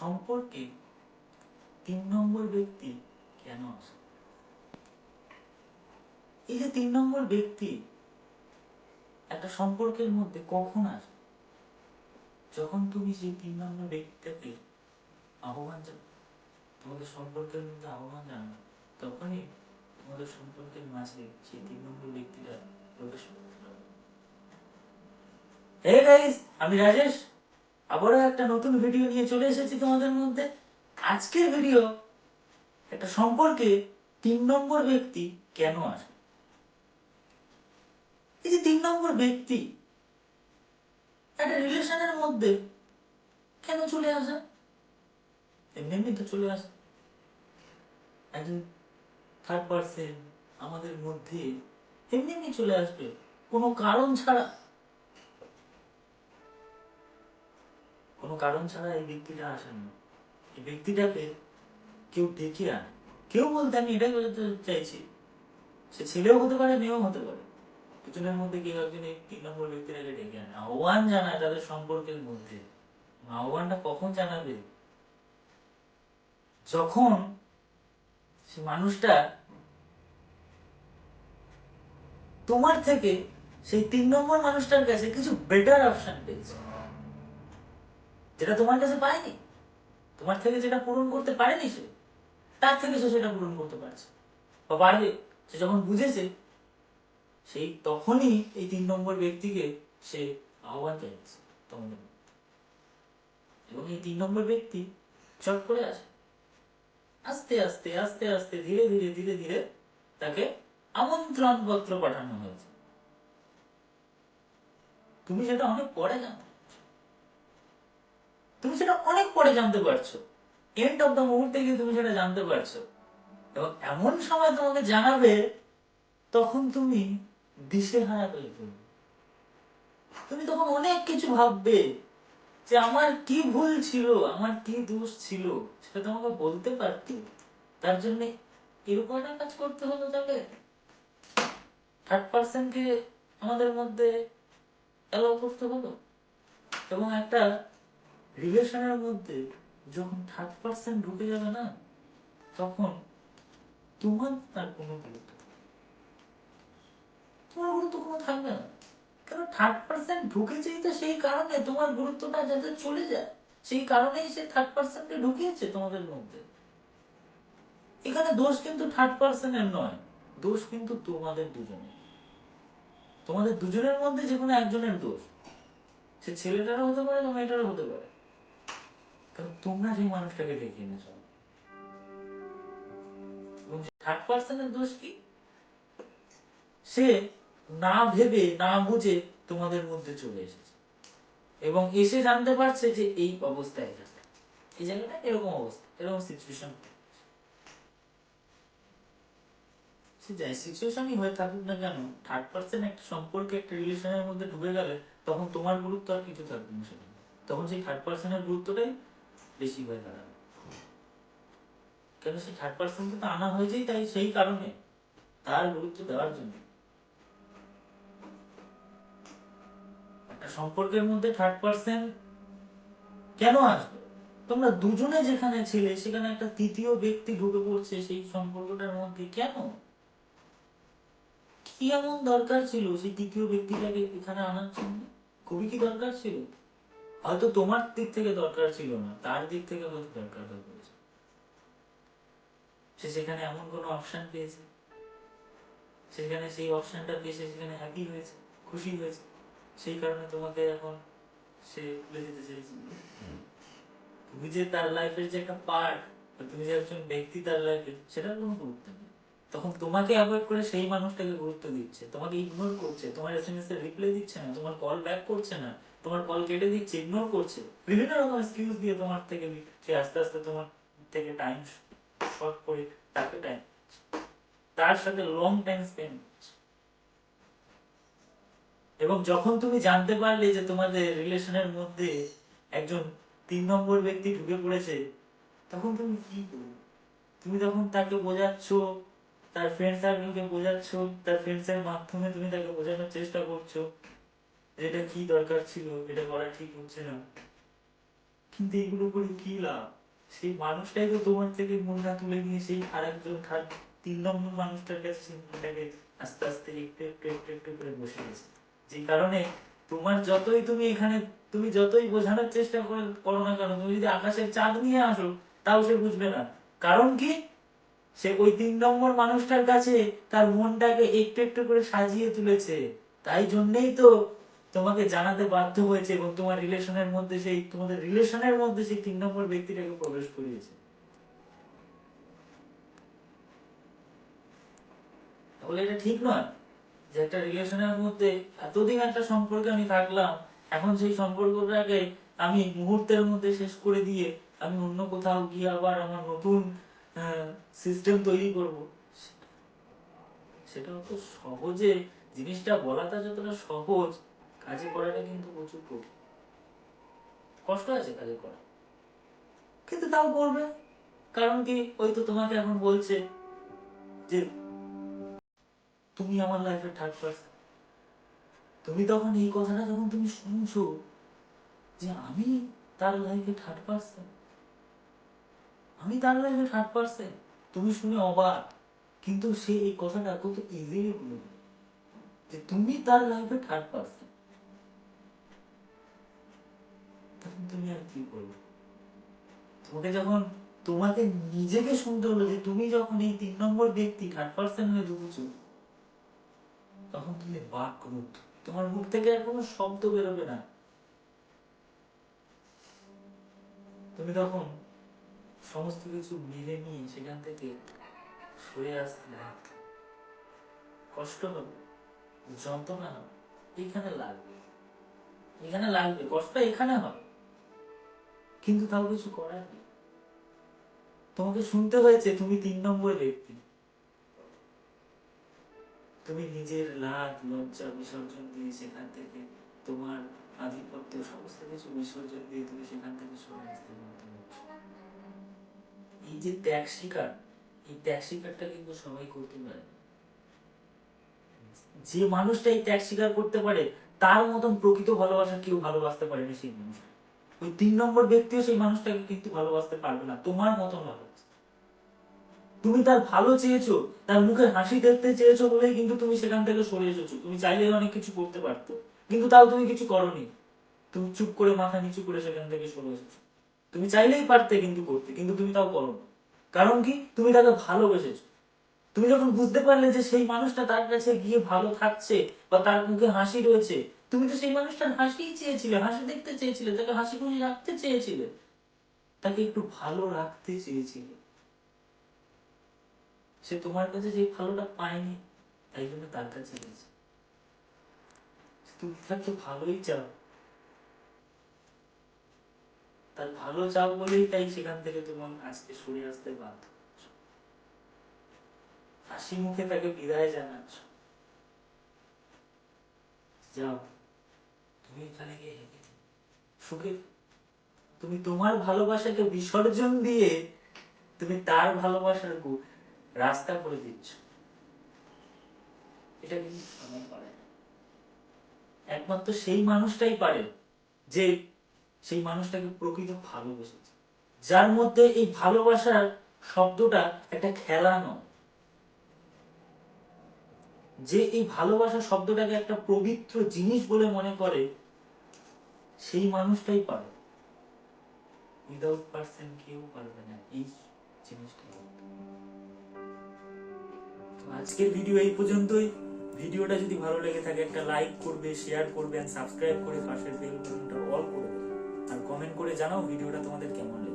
সম্পর্কে তিন নম্বর ব্যক্তি কেন আসে এই যে তিন নম্বর ব্যক্তি একটা সম্পর্কের মধ্যে কখন আসে যখন তুমি সেই তিন নম্বর ব্যক্তিটাকে আহ্বান জানো, তোমাদের সম্পর্কের মধ্যে আহ্বান জানো তখনই তোমাদের সম্পর্কের মাঝে সেই তিন নম্বর ব্যক্তিটা প্রবেশ করতে পারবে। আমি রাজেশ। আবারও একটা নতুন ভিডিও নিয়ে চলে এসেছি তোমাদের মধ্যে। আজকের ভিডিও একটা সম্পর্কে তিন নম্বর ব্যক্তি কেন আসে এই যে তিন নম্বর ব্যক্তি, একটা রিলেশনের মধ্যে কেন চলে আসে? এমনি এমনি তো চলে আসে। একজন থার্ড পার্সন আমাদের মধ্যে এমনি এমনি চলে আসবে। কোনো কারণ ছাড়া কোনো কারণ ছাড়া এই ব্যক্তিটা আসেন না। এই ব্যক্তিটাকে কেউ ডেকে আনে। কেউ বলতে আমি এটাই বলতে চাইছি সে ছেলেও হতে পারে, মেয়েও হতে পারে। মধ্যে কেউ একজন তিন নম্বর ব্যক্তিটাকে ডেকে আনে। আহ্বান জানায় তাদের সম্পর্কের মধ্যে। আহ্বানটা কখন জানাবে? যখন সে মানুষটা তোমার থেকে সেই তিন নম্বর মানুষটার কাছে কিছু বেটার অপশন পেয়েছে। যেটা তোমার কাছে পায়নি, তোমার থেকে যেটা পূরণ করতে পারেনি সে, তার থেকে সে সেটা পূরণ করতে পারছে। বা পারবে, সে যখন বুঝেছে, সেই তখনই এই তিন নম্বর ব্যক্তিকে সে আহ্বান জানিয়েছে তখন এবং এই তিন নম্বর ব্যক্তি চট করে আসে। আস্তে আস্তে আস্তে আস্তে, ধীরে ধীরে ধীরে ধীরে তাকে আমন্ত্রণ পত্র পাঠানো হয়েছে। তুমি সেটা অনেক পরে জানো। তুমি সেটা অনেক পরে জানতে পারছ। এন্ড অফ দ্য মুহূর্তে গিয়ে তুমি সেটা জানতে পারছ। এবং এমন সময় তোমাকে জানাবে, তখন তুমি দিশেহারা হয়ে পড়বে। তুমি তখন অনেক কিছু ভাববে যে আমার কি ভুল ছিল, আমার কি দোষ ছিল, সেটা তোমাকে বলতে পারতি। তার জন্য এরকম একটা কাজ করতে হলো তাকে থার্ড পার্সনকে আমাদের মধ্যে অ্যালাউ করতে হলো। এবং একটা রিলেশনের মধ্যে যখন থার্ড পার্সন ঢুকে যাবে না, তখন তোমার তার কোনো গুরুত্ব তোমার গুরুত্ব কোনো থাকবে না। কারণ থার্ড পার্সন ঢুকেছেই তো সেই কারণে তোমার গুরুত্বটা যাতে চলে যায়, সেই কারণেই সে থার্ড পার্সনকে ঢুকিয়েছে তোমাদের মধ্যে। এখানে দোষ কিন্তু থার্ড পার্সনের নয়, দোষ কিন্তু তোমাদের দুজনের। তোমাদের দুজনের মধ্যে যে কোনো একজনের দোষ। সে ছেলেটারও হতে পারে বা মেয়েটারও হতে পারে। তোমরা সেই মানুষটাকে দোষ কি? সে না ভেবে, না বুঝে তোমাদের মধ্যে চলে এসেছে। এবং এসে জানতে পারছে যে এই এই জায়গাটা এরকম অবস্থা, এরকম সিচুয়েশন সে যাই সিচুয়েশনই হয়ে থাকুক না কেন থার্ড পার্সন একটা সম্পর্কে একটা রিলেশনের মধ্যে ঢুকে গেলে তখন তোমার গুরুত্ব আর কিছু থাকবে না তখন সেই থার্ড পার্সনের গুরুত্বটাই বেশি হয়ে দাঁড়াবে। কেন সেই থার্ড পার্সনকে তো আনা হয়েছেই তাই সেই কারণে, তার গুরুত্ব দেওয়ার জন্য। একটা সম্পর্কের মধ্যে থার্ড পার্সন কেন আসবে? তোমরা দুজনে যেখানে ছিলে, সেখানে একটা তৃতীয় ব্যক্তি ঢুকে পড়ছে সেই সম্পর্কটার মধ্যে, কেন? কি এমন দরকার ছিল সেই তৃতীয় ব্যক্তিটাকে এখানে আনার জন্য? খুবই কি দরকার ছিল? হয়তো তোমার দিক থেকে দরকার ছিল না, তার দিক থেকে হয়তো দরকার হয়ে পড়েছে। সে সেখানে এমন কোনো অপশন পেয়েছে সেখানে সেই অপশনটা পেয়ে সে সেখানে হ্যাপি হয়েছে, খুশি হয়েছে, সেই কারণে তোমাকে এখন সে ভুলে যেতে চাইছে। তুমি যে তার লাইফের যে একটা পার্ট তুমি যে একজন ব্যক্তি তার লাইফে সেটার কোনো গুরুত্ব নেই। তখন তোমাকে অ্যাভয়েড করে সেই মানুষটাকে গুরুত্ব দিচ্ছে, তোমাকে ইগনোর করছে, তোমার এস এম এস এর রিপ্লাই দিচ্ছে না, তোমার কল ব্যাক করছে না তোমার কল কেটে দিচ্ছে ইগনোর করছে। বিভিন্ন রকম এক্সকিউজ দিয়ে তোমার থেকে সে আস্তে আস্তে তোমার থেকে টাইম শর্ট করে তাকে টাইম তার সাথে লং টাইম স্পেন্ড এবং যখন তুমি জানতে পারলে যে তোমাদের রিলেশনের মধ্যে একজন তিন নম্বর ব্যক্তি ঢুকে পড়েছে, তখন তুমি কি করবে? তুমি তখন তাকে বোঝাচ্ছ, তার ফ্রেন্ড সার্কেলকে বোঝাচ্ছ, তার ফ্রেন্ডসের মাধ্যমে তুমি তাকে বোঝানোর চেষ্টা করছ। এটা কি দরকার ছিল? এটা করা ঠিক হচ্ছে না। কিন্তু এগুলো করে কি লাভ? সেই মানুষটাই তো তোমার থেকে মনটা তুলে নিয়ে সেই আরেকজন থার্ড, তিন নম্বর মানুষটার কাছে সেই মনটাকে আস্তে আস্তে একটু একটু একটু একটু করে বসে গেছে যে কারণে তোমার যতই তুমি এখানে, তুমি যতই বোঝানোর চেষ্টা করে, করো না কেন, তুমি যদি আকাশের চাঁদ নিয়ে আসো, তাও সে বুঝবে না। কারণ কি? সে ওই তিন নম্বর মানুষটার কাছে তার মনটাকে একটু একটু করে সাজিয়ে তুলেছে। তাই জন্যেই তো তোমাকে জানাতে বাধ্য হয়েছে এবং তোমার রিলেশনের মধ্যে সেই, তোমাদের রিলেশনের মধ্যে সেই তিন নম্বর ব্যক্তিটাকে প্রবেশ করিয়েছে। তাহলে এটা ঠিক নয় যে একটা রিলেশনের মধ্যে এতদিন একটা সম্পর্কে আমি থাকলাম, এখন সেই সম্পর্কটাকে আমি মুহূর্তের মধ্যে শেষ করে দিয়ে আমি অন্য কোথাও গিয়ে আবার আমার নতুন সিস্টেম তৈরি করব। সেটা অত সহজে জিনিসটা বলাটা যতটা সহজ কাজে করাটা কিন্তু প্রচুর কঠিন। কষ্ট আছে কাজে করা। কিন্তু তাও করবে। কারণ কি? ওই তো তোমাকে এখন বলছে যে তুমি আমার লাইফের থার্ড পার্সন তুমি তখন এই কথাটা যখন তুমি শুনছো যে আমি তার লাইফে থার্ড পার্সন আমি তার লাইফে থার্ড পার্সন তুমি শুনে অবাক। কিন্তু সে এই কথাটা কত ইজিলি বলবে যে তুমি তার লাইফে থার্ড পার্সন কি তোমাকে যখন, তোমাকে নিজেকে শুনতে হলো যে তুমি যখন এই তিন নম্বর ব্যক্তি থার্ড তখন তুমি বাক রুদ্ধ তোমার মুখ থেকে আর কোনো শব্দ বেরোবে না। তুমি তখন সমস্ত কিছু মেনে নিয়ে সেখান থেকে সরে আসতে কষ্ট হবে, যন্ত্রণা হবে। এখানে লাগবে। এখানে লাগবে কষ্ট এখানে হবে। কিন্তু তাও কিছু করার নেই। তোমাকে শুনতে হয়েছে, তুমি তিন নম্বর ব্যক্তি। তুমি নিজের লাভ লজ্জা, বিসর্জন দিয়ে সেখান থেকে তোমার আধিপত্য, সমস্ত কিছু বিসর্জন দিয়ে তুমি সেখান থেকে সরে আসতে এই যে ত্যাগ শিকার এই ত্যাগ শিকারটা কিন্তু সবাই করতে পারে। না। যে মানুষটা এই ত্যাগ স্বীকার করতে পারে, তার মতন প্রকৃত ভালোবাসা কেউ ভালোবাসতে পারেনি সেই মানুষটা। ওই তিন নম্বর ব্যক্তিও সেই মানুষটাকে কিন্তু ভালোবাসতে পারবে না, তোমার মতন ভালোবাসতে। তুমি তার ভালো চেয়েছো, তার মুখে হাসি দেখতে চেয়েছো বলে কিন্তু তুমি সেখান থেকে সরে এসেছ। তুমি চাইলে অনেক কিছু করতে পারতো, কিন্তু তাও তুমি কিছু করনি। তুমি চুপ করে মাথা নিচু করে সেখান থেকে সরে এসেছ। তুমি চাইলেই পারতে কিন্তু করতে, কিন্তু তুমি তাও করো না। কারণ কি? তুমি তাকে ভালোবেসেছো। তুমি যখন বুঝতে পারলে যে সেই মানুষটা তার কাছে গিয়ে ভালো থাকছে বা তার মুখে হাসি রয়েছে তুমি তো সেই মানুষটার হাসিই চেয়েছিলে, হাসি দেখতে চেয়েছিলে, তাকে হাসি খুশি রাখতে চেয়েছিলে, তাকে একটু ভালো রাখতে চেয়েছিলে। সে তোমার কাছে যে ভালোটা পায়নি, তাই জন্য তার কাছে গেছে। তুমি তার তো ভালোই চাও। তার ভালো চাও বলেই তাই সেখান থেকে তোমার আজকে সরে আসতে বাধ্য। হাসি মুখে তাকে বিদায় জানাচ্ছ। যাও। তুমি এখানে গিয়ে সুখে তুমি তোমার ভালোবাসাকে বিসর্জন দিয়ে তুমি তার ভালোবাসার রাস্তা করে দিচ্ছ। এটা কিন্তু পারে একমাত্র সেই মানুষটাই পারে যে সেই মানুষটাকে প্রকৃত ভালোবেসেছে। যার মধ্যে এই ভালোবাসার শব্দটা একটা খেলা নয় যে এই ভালোবাসা শব্দটাকে একটা পবিত্র জিনিস বলে মনে করে সেই মানুষটাই পারে। উইদাউট পার্সন কেউ পারবে না এই জিনিসটা। তো আজকের ভিডিও এই পর্যন্তই। ভিডিওটা যদি ভালো লেগে থাকে, একটা লাইক করবে শেয়ার করবে সাবস্ক্রাইব করে পাশের বেল বাটনটা অল করে দেবে। আর কমেন্ট করে জানাও ভিডিওটা তোমাদের কেমন লেগেছে।